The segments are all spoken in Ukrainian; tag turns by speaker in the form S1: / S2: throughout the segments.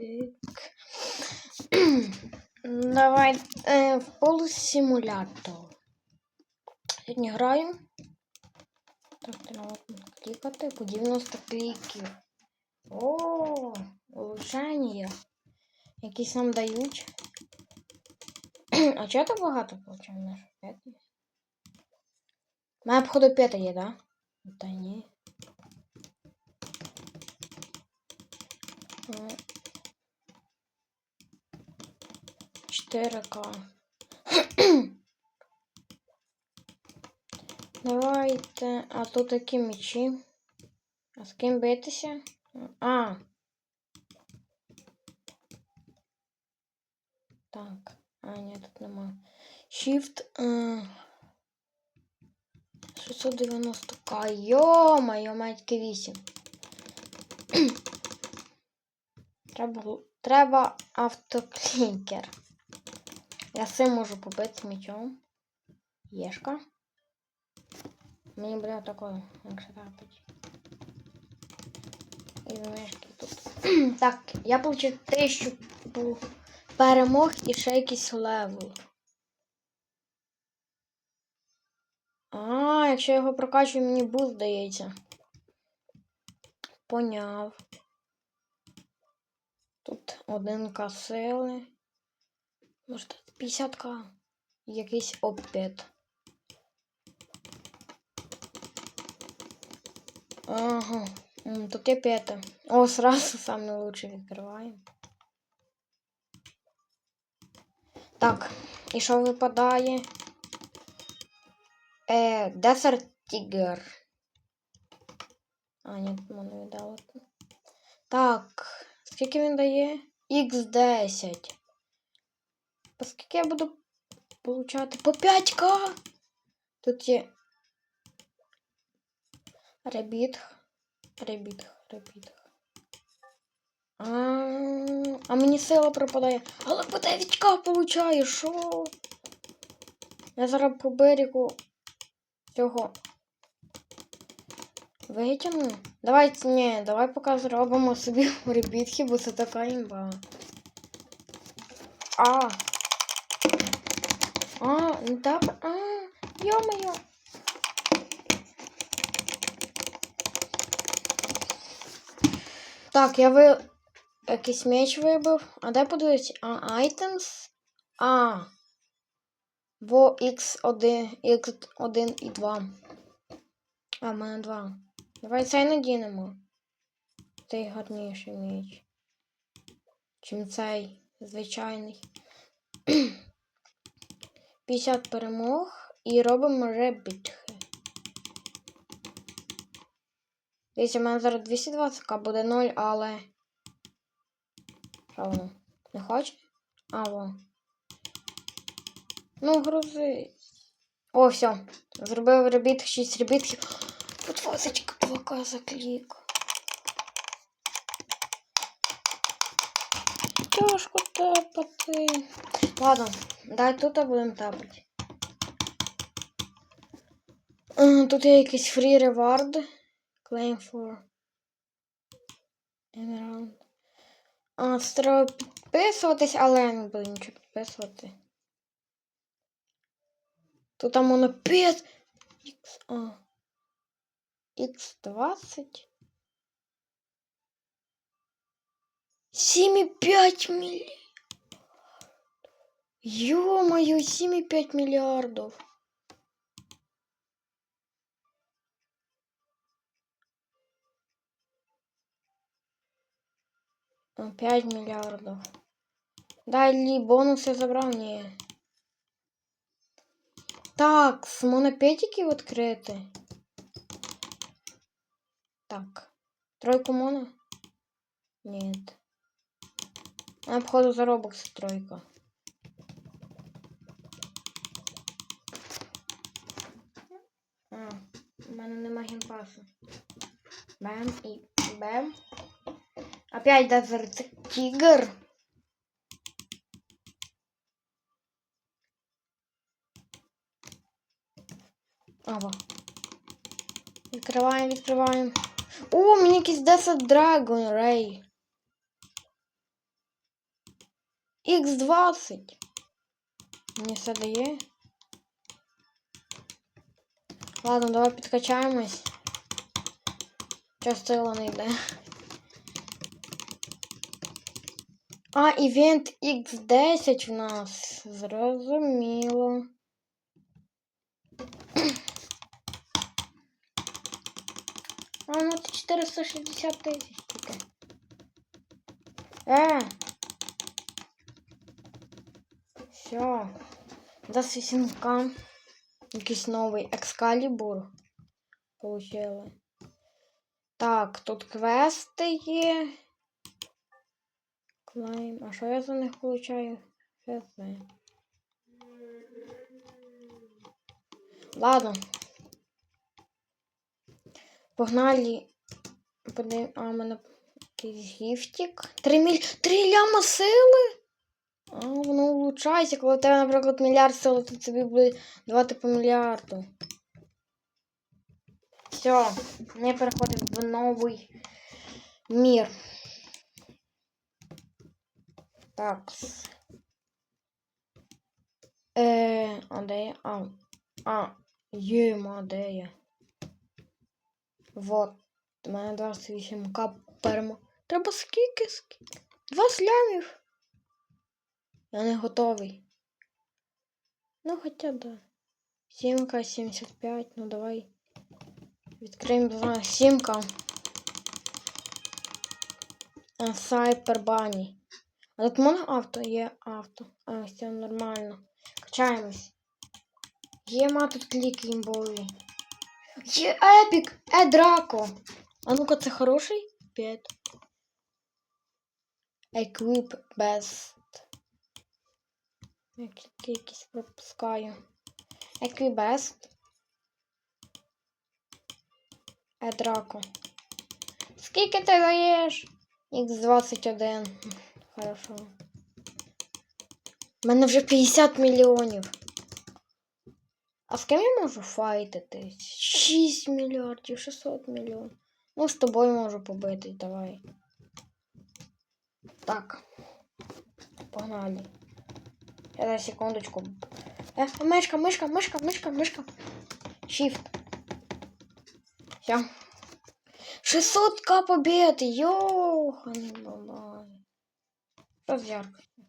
S1: Давай е, в полусимулятор. Сьогодні граємо. Так, треба клікати по 90 кліків. О, улучшення. Якісь нам дають. А чого так багато получаємо? Наш п'ятий? Має походу п'ята є, да? Та ні. Е, 4К. Давайте. А тут такі мечі. А з ким битися? А. Так. А, ні, тут нема. Shift. е, 690к. Йо-моє, матьки 8. Треба, треба автоклінкер. Я цим можу побити мечом. Єшка. Мені буде такое, якщо трапить. І мешки тут. так, я получив тисячу перемог і ще якийсь левел. А, якщо я його прокачую, мені буст дається. Поняв. Тут один к сили. Може, 50к. Якийсь опит. Ага. Тут є п'ята. О, сразу саме лучше відкриваємо. Так, і що випадає? Е, Desert Tiger. А, ні, мене віддало. Так, скільки він дає? Х10. По скільки я буду получати? По 5к! Тут є. Ребіт. Ребіт, ребіт. А, а мені сила пропадає. Але по 9к получаю, що? Я зараз по берегу цього витягну. Давайте, ні, давай поки зробимо собі ребітки, бо це така імба. А. А, не так. А, йо-моє. Так, я ви... якийсь меч вибив. А де подивитися? А, items? А. Во X1, X1 і 2. А, в мене 2. Давай цей надінемо. Цей гарніший меч. Чим цей звичайний. 50 перемог і робимо ребітхи. Дивіться, в мене зараз 220к буде 0, але. Що воно? Не хоче? А, во. Ну, грузи. О, все. Зробив ребіт 6 ребітків. Тут 22к за клік. Тяжко тапати. Ладно, дай тут будемо тапати. Е, Тут є якийсь фрі ревард. Claim for Emerald. А, це треба підписуватись, але я не буду нічого підписувати. Тут там воно 5 X, а. X20. 7,5 миллиардов. Ё-моё, 7,5 миллиардов. А, 5 миллиардов. Далі бонуси забрав? Ні. Так, з монопетики відкрити. Так. Тройку моно? Нет. А, походу, за Robux тройка. А, у мене нема геймпасу. Бем і бем. Опять Desert Tiger. Ава. Відкриваємо, відкриваємо. О, мені якийсь Desert Dragon Ray. Х20. Мені все дає. Ладно, давай підкачаємось. Частила не йде. А, івент X10 в нас. Зрозуміло. А, ну це 460 тисяч тільки. Е! Все. За сісінка. Якийсь новий екскалібур. Получили. Так, тут квести є. Клайм. А що я за них получаю? Хз. Ладно. Погнали. А, у мене якийсь гіфтик. Три міль... Три ляма сили? А, воно влучається, коли тебе, наприклад, мільярд сили, то тобі буде давати по мільярду. Все, ми переходимо в новий мір. Так. Е, а де я? А, а, єма, де я? Вот. У мене 28к пермо. Треба скільки, скільки? Два слямів. Я не готовий. Ну, хоча да. 7к 75, ну давай. Відкриємо за 7к. Сайпер бані. А тут можна авто? Є авто. А, все нормально. Качаємось. Є ма тут клік імбові. Є епік! Е, Драко! А ну-ка, це хороший? 5. Equip best. Які- Якісь пропускаю. Equip best. Е, Скільки ти даєш? Х21. Хорошо. У мене вже 50 мільйонів. А з ким я можу файтитись? 6 мільярдів, 600 мільйонів. Ну, з тобою можу побитись, давай. Так. Погнали. На секундочку. Е, мишка, мишка, мишка, мишка, мишка. Shift. Все. 600к побед! Йоханий бабай. Що з яркостью?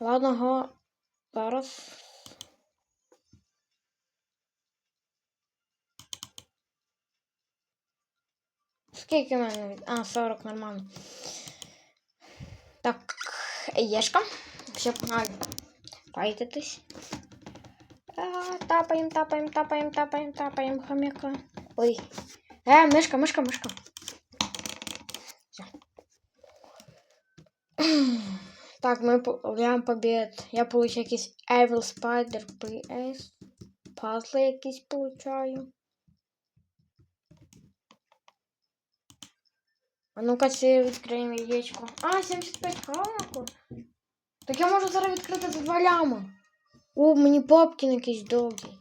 S1: Ладно, го. Зараз. Скільки в мене. А, 40 нормально. Так, єшка. Все, погнали. Файтитись. А, Тапаем, тапаем, тапаем, тапаем, тапаем хомяка. Ой. Э, мышка, мышка, мышка. Всё. Так, мы ловляем побед. Я получаю якийсь Evil Spider PS. Пазли якісь получаю. А ну-ка це відкриємо яєчко. А, 75 калаку. Так я можу зараз відкрити за два ляма. О, мені Бабкін якийсь довгий.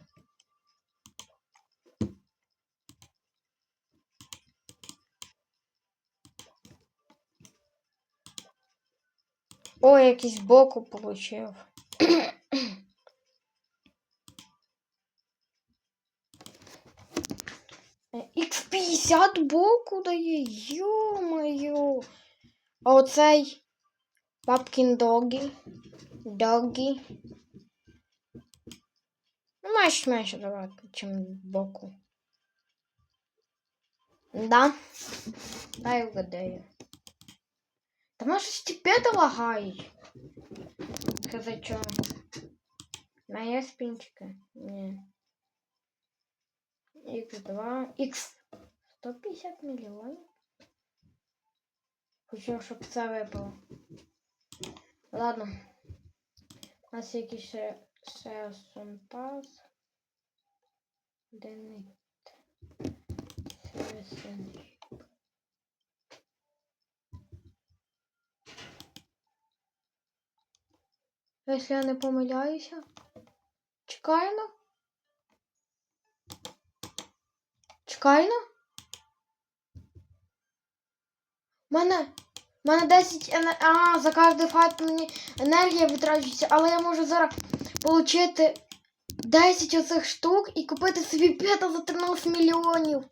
S1: О, якийсь боку получив. Х50 боку дає, йо-моє. А оцей Папкін Догі. Догі. Ну, маєш менше давати, чим боку. Да. Дай угадаю. Та може степеда лагають. Сказати чого? Моя спинчика. Ні. Х2. Х 150 мільйонів. Хочу, щоб це випало. Ладно. У нас якийсь ще, ще пас. Денит. Якщо я не помиляюся. Чекаємо. Чекаємо. Мене. Мене 10 ене... А, за кожний файт мені енергія витрачується, але я можу зараз отримати 10 оцих штук і купити собі пета за 13 мільйонів.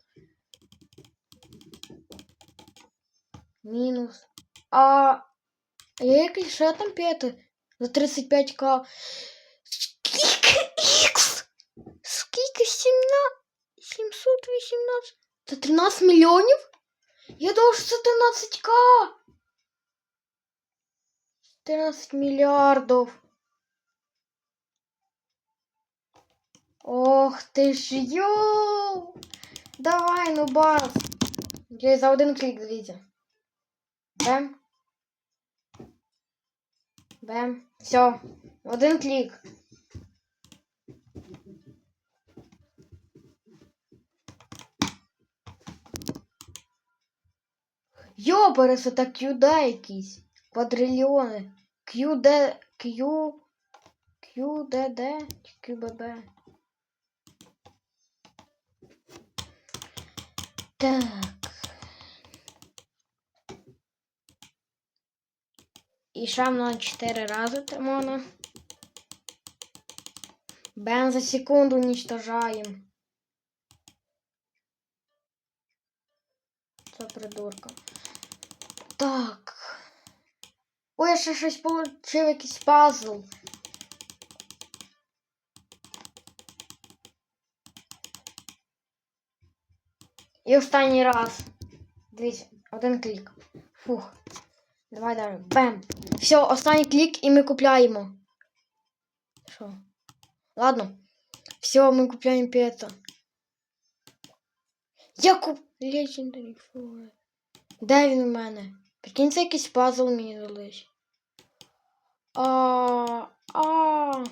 S1: Мінус. А є якийсь ще там пети за 35к. Скільки ікс? Скільки 17? 718? Це 13 мільйонів? Я що 13к. 14 мільярдів. Ох ти ж йоу! Давай, ну бас. Я за один клік, дивіться. Бем. Бем. Все. Один клік. Йопереса, так кюда якісь. Квадрильйони. QD, Q, QDD, чи QBB. Так. І шам на 4 рази Тимона. Бен за секунду уничтожаем. Це придурка. Так. Ой, я ще щось получив якийсь пазл. І останній раз. Дивіться, один клік. Фух. Давай далі. Бем. Все, останній клік і ми купляємо. Що? Ладно. Все, ми купляємо п'ята. Я куп... Legendary Four. Де він у мене? Прикинь, це якийсь пазл мені дались. А, а.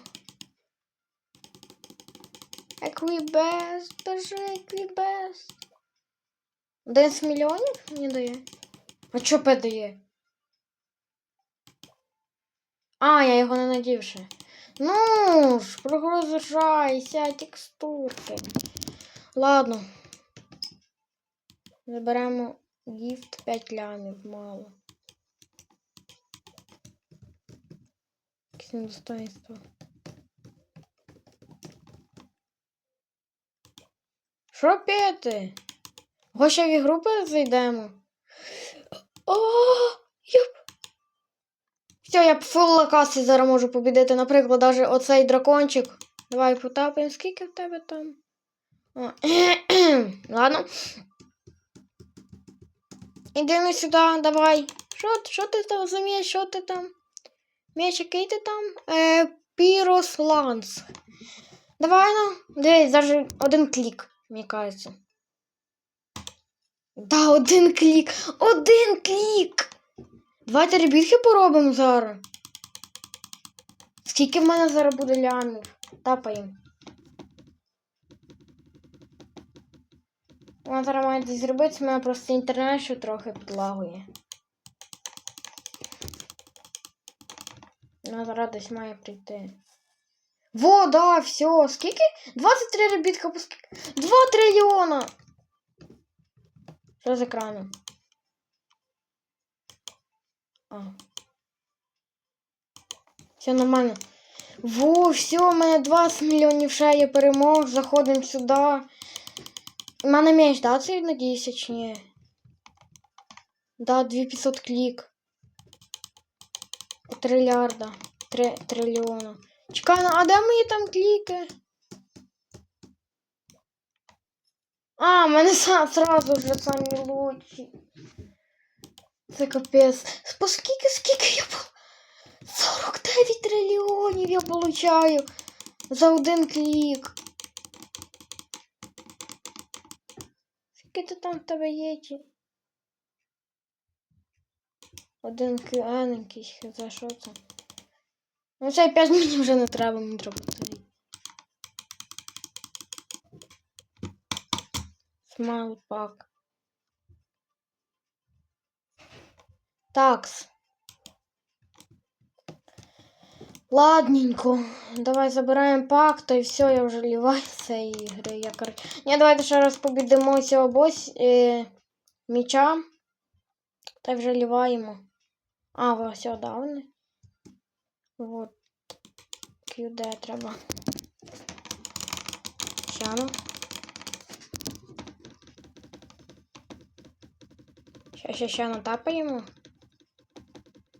S1: Еквібест, бежи, еквібест. 11 мільйонів мені дає. А що П дає? А, я його не надів ще. Ну ж, прогружайся, текстурки. Ладно. Заберемо гіфт 5 лямів, мало. Якесь недостоинство. Що п'яти? Гошеві групи зайдемо. О, я... Все, я фул локації зараз можу побідити. Наприклад, даже оцей дракончик. Давай потапаємо. Скільки в тебе там? О, Ладно. Іди сюди, давай. Що, що ти там замієш? Що ти там? Меч, який ти там? Е, Пірос Ланс. Давай ну. Дивись, даже один клік, мені кажеться. Да, один клік. Один клік. Давайте ребітки поробимо зараз. Скільки в мене зараз буде лямів? Тапаємо. Вона зараз має десь зробити, в мене просто інтернет ще трохи підлагує. Вона зараз десь має прийти. Во, да, все. Скільки? 23 ребітка скільки? 2 трильйона! Що з екраном? А. Все нормально. Во, все, у мене 20 мільйонів ще є перемог. Заходимо сюди. Мене меч, да, це, надіюся, чи ні? Да, 2500 клік. Трильярда. Три, трильйона. Чекай, ну, а де мої там кліки? А, мене сразу вже самі лучші. Це капець. По скільки, скільки я пол... 49 трильйонів я получаю за один клік. Скільки там в тебе є? Один якийсь, за що це? Ну це 5 мені вже не треба, мені треба повторити. Смайл пак. Такс. Ладненько. Давай забираємо пак, то і все, я вже ліваю цієї ігри. Я кор... Ні, давайте ще раз побідемо цього бось е... міча. Та вже ліваємо. А, ви все давне. Вот. QD треба. Щану. Ще, ще, ще натапаємо.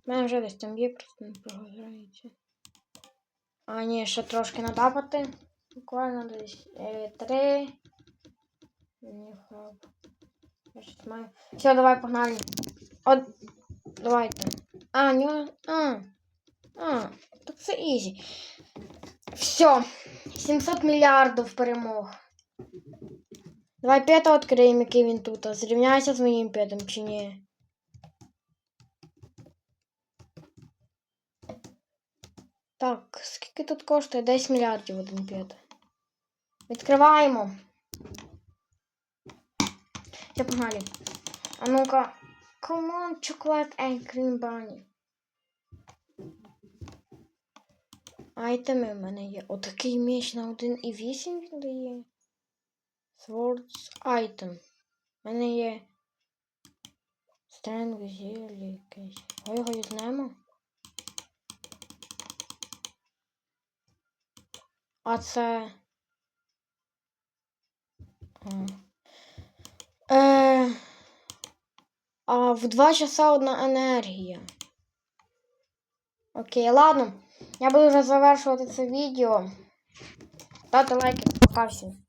S1: У мене вже десь там є, просто не програється. А, ні, ще трошки натапати. Буквально десь е, три. Я щось маю. Все, давай, погнали. От, давайте. А, ні, а. А, так це ізі. Все. 700 мільярдів перемог. Давай п'ята відкриємо, який він тут. Зрівняйся з моїм п'ятим чи ні? Так, скільки тут коштує? 10 мільярдів один п'ят. Відкриваємо. Все, погнали. А ну-ка. Come on, chocolate and cream bunny. Айтеми в мене є. Отакий меч на 1,8 він дає. Swords item. У мене є. Strength зілля якесь. Ой, його візьмемо. А це. Е... а в два часа одна енергія. Окей, ладно. Я буду вже завершувати це відео. Ставте лайки, пока всім.